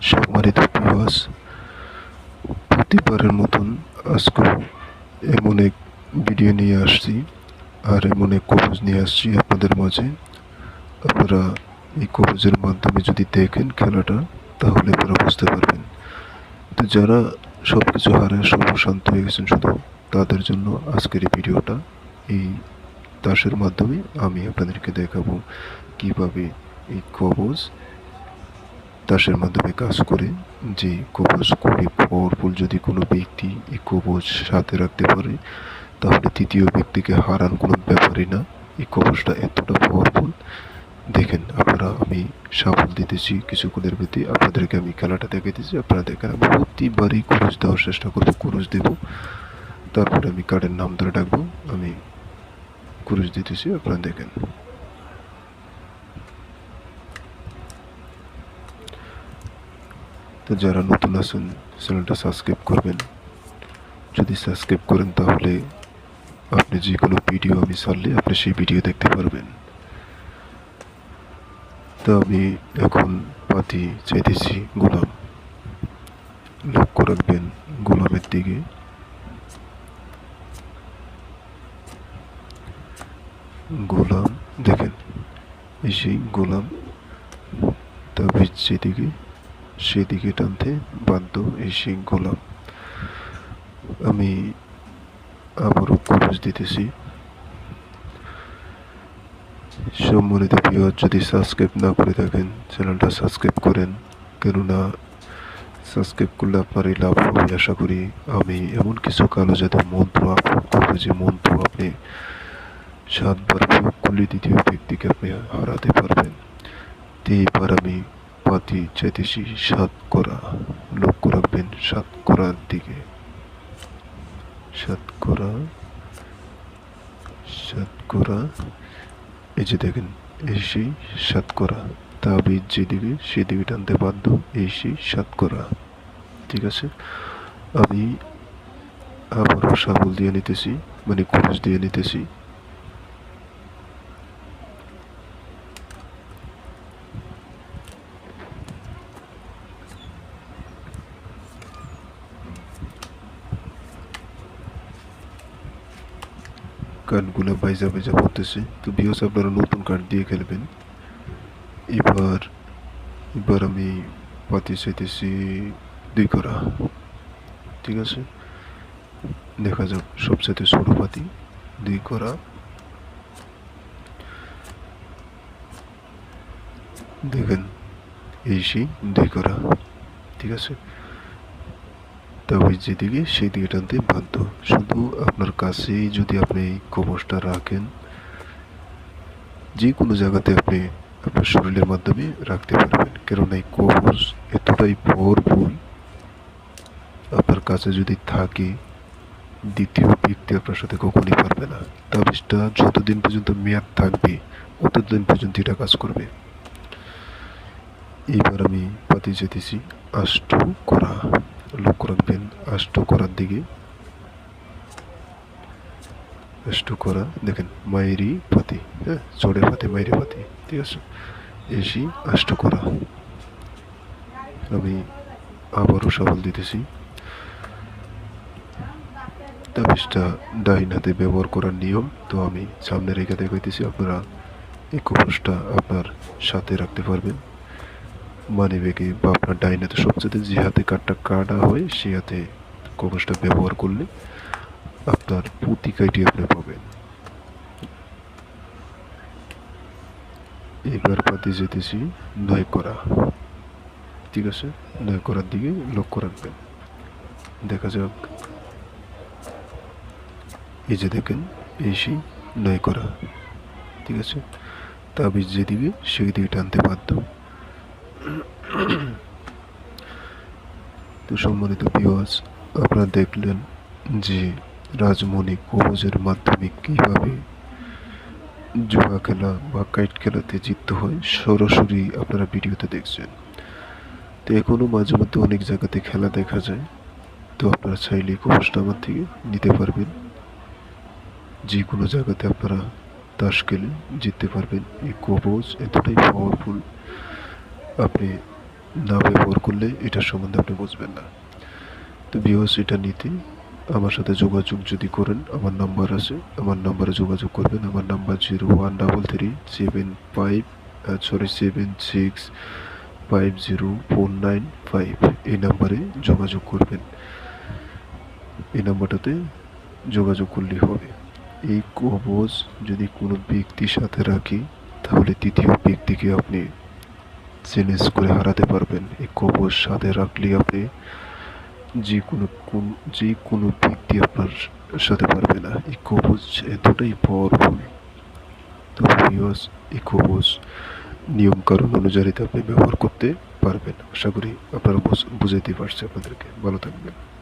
সম্মানিত পিওয়াস প্রতিবারের মতন আজকেও এমন এক ভিডিও নিয়ে আসছি আর এমন এক কবজ নিয়ে আসছি আপনাদের মাঝে। আপনারা এই কবজের মাধ্যমে যদি দেখেন খেলাটা, তাহলে আপনারা বুঝতে পারবেন। তো যারা সব কিছু হারায়, সর্বশান্ত হয়ে গেছেন শুধু তাদের জন্য আজকের এই ভিডিওটা এই তাসের মাধ্যমে আমি আপনাদেরকে দেখাবো কীভাবে এই কবজ তাসের মাধ্যমে কাজ করে যে কবজ খুবই পাওয়ারফুল যদি কোনো ব্যক্তি এই কবজ সাথে রাখতে পারে, তাহলে তৃতীয় ব্যক্তিকে হারান কোনো ব্যাপারই না। এই কবজটা এতটা পাওয়ারফুল দেখেন, আপনারা আমি সাফল দিতেছি কিছুক্ষণের ভিত্তি আপনাদেরকে আমি খেলাটা দেখাইতেছি। আপনারা দেখেন, আমি প্রতিবারই কুরুজ দেওয়ার চেষ্টা করব কুরুজ দেব। তারপরে আমি কার্ডের নাম ধরে ডাকবো। আমি কুরুজ দিতেছি, আপনারা দেখেন। তো যারা নতুন আছেন, চ্যানেলটা সাবস্ক্রাইব করবেন। যদি সাবস্ক্রাইব করেন তাহলে আপনি যে কোনো ভিডিও আমি ছাড়লে আপনি সেই ভিডিও দেখতে পারবেন। তো আমি এখন পাতি চাইতেছি গোলাম। লক্ষ্য রাখবেন, গোলামের দিকে। গোলাম, দেখেন, এই সেই গোলাম, তাবিজ যেদিকে সেদিকে টানতে বাধ্য এই গোলাম আমি আবারও খরচ দিতেছি। সম্মানিত প্রিয় যদি সাবস্ক্রাইব না করে থাকেন চ্যানেলটা সাবস্ক্রাইব করেন। কেননা সাবস্ক্রাইব করলে আপনার এই লাভ হবে আশা করি। আমি এমন কিছু কালো যাতে মন্ত্র আপলোড করব যে মন্ত্র আপনি সাতবার প্রয়োগ করলে দ্বিতীয় ব্যক্তিকে আপনি হারাতে পারবেন। তো এইবার আমি পাতি চাইতেছি সাত করা লক্ষ্য রাখবেন সাত করার দিকে। সাত করা সাত করা এই যে দেখেন এই সেই সাত করা তাবিজ যেদিকে, সেদিকে টানতে বাধ্য এই সেই সাত করা ঠিক আছে? আমি আবারও সাবল দিয়ে নিতেছি মানে কুরুশ দিয়ে নিতেছি। কার্ডগুলো বাইজা বাইজা পড়তেছে তো বিহস আপনারা নতুন কার্ড দিয়ে খেলবেন। এবার এবার আমি পাতি চাইতেছি দুই করা। ঠিক আছে? দেখা যাক সবচেয়ে ছোট পাতি, দুই করা। দেখেন, এই সেই দুই করা। ঠিক আছে? তবে যেদিকে সেই দিকে টানতে বাধ্য। শুধু আপনার কাছেই যদি আপনি এই কবচটা রাখেন যে কোনো জায়গাতে আপনি আপনার শরীরের মাধ্যমে রাখতে পারবেন। কেননা এই কবচ এতটাই পাওয়ারফুল আপনার কাছে যদি থাকে, দ্বিতীয় ব্যক্তি আপনার সাথে কখনই পারবে না। তাবিজটা যতদিন পর্যন্ত মেয়াদ থাকবে ততদিন পর্যন্ত এটা কাজ করবে। এইবার আমি পাতি যেতেছি আষ্ট করা। লক্ষ্য রাখবেন আষ্ট করার দিকে। আষ্ট করা, দেখেন মায়েরই পাতি হ্যাঁ চড়ে পাতি মায়েরই পাতি ঠিক আছে? এসি আষ্ট করা। আমি আবারও সবল দিতেছি। তাবিজটা ডাইন হাতে ব্যবহার করার নিয়ম, তো আমি সামনে রেখে দেখাইতেছি, আপনারা এই কবচটা আপনার সাথে রাখতে পারবেন। মানি ব্যাগে বা আপনার ডাইন হাতে সবচেয়ে যে হাতে কার্ডটা কাটা হয়, সে হাতে কবচটা ব্যবহার করলে আপনার প্রতিকাইটি আপনি পাবেন। এবার পাতি যেতেছি নয় করা। ঠিক আছে? নয় করার দিকে লক্ষ্য রাখবেন। দেখা যাক। এই যে দেখেন এই সেই নয় করা। ঠিক আছে? তাবিজ যেদিকে সেই দিকে টানতে বাধ্য। তো সম্মানিত পিওয়াজ আপনারা দেখলেন যে রাজমণি কবজের মাধ্যমে কীভাবে জুয়া খেলা বা কাইট খেলাতে জিততে হয়, সরাসরি আপনারা ভিডিওতে দেখছেন। তো এখনও মাঝে মধ্যে অনেক জায়গাতে খেলা দেখা যায়। তো আপনারা চাইলে কবজটা আমার থেকে নিতে পারবেন। যে কোনো জায়গাতে আপনারা তাস খেলে জিততে পারবেন। এই কবজ এতটাই পাওয়ারফুল আপনি না ব্যবহার করলে এটার সম্বন্ধে আপনি বুঝবেন না। তো ভিউয়ার্স এটা নিতে। আমার সাথে যোগাযোগ যদি করেন, আমার নাম্বার আছে। আমার নাম্বারে যোগাযোগ করবেন। আমার number zero one double three seven five sorry seven six five zero four nine five এই নাম্বারে যোগাযোগ করবেন। এই নাম্বারটাতে যোগাযোগ করলেই হবে। এই কবজ যদি কোনো ব্যক্তির সাথে রাখি, তাহলে তৃতীয় ব্যক্তিকে আপনি চ্যালেঞ্জ করে হারাতে পারবেন। এই কবর সাথে রাখলে আপনি যে কোনো যে কোনো ব্যক্তি আপনার সাথে পারবে না। এই কবচ এতটাই পাওয়ারফুল তো ভিউয়ার্স এই কবচ নিয়মকানুন অনুযায়ী আপনি ব্যবহার করতে পারবেন। আশা করি আপনারা বুঝ- বুঝাইতে পারছি আপনাদেরকে। ভালো থাকবেন।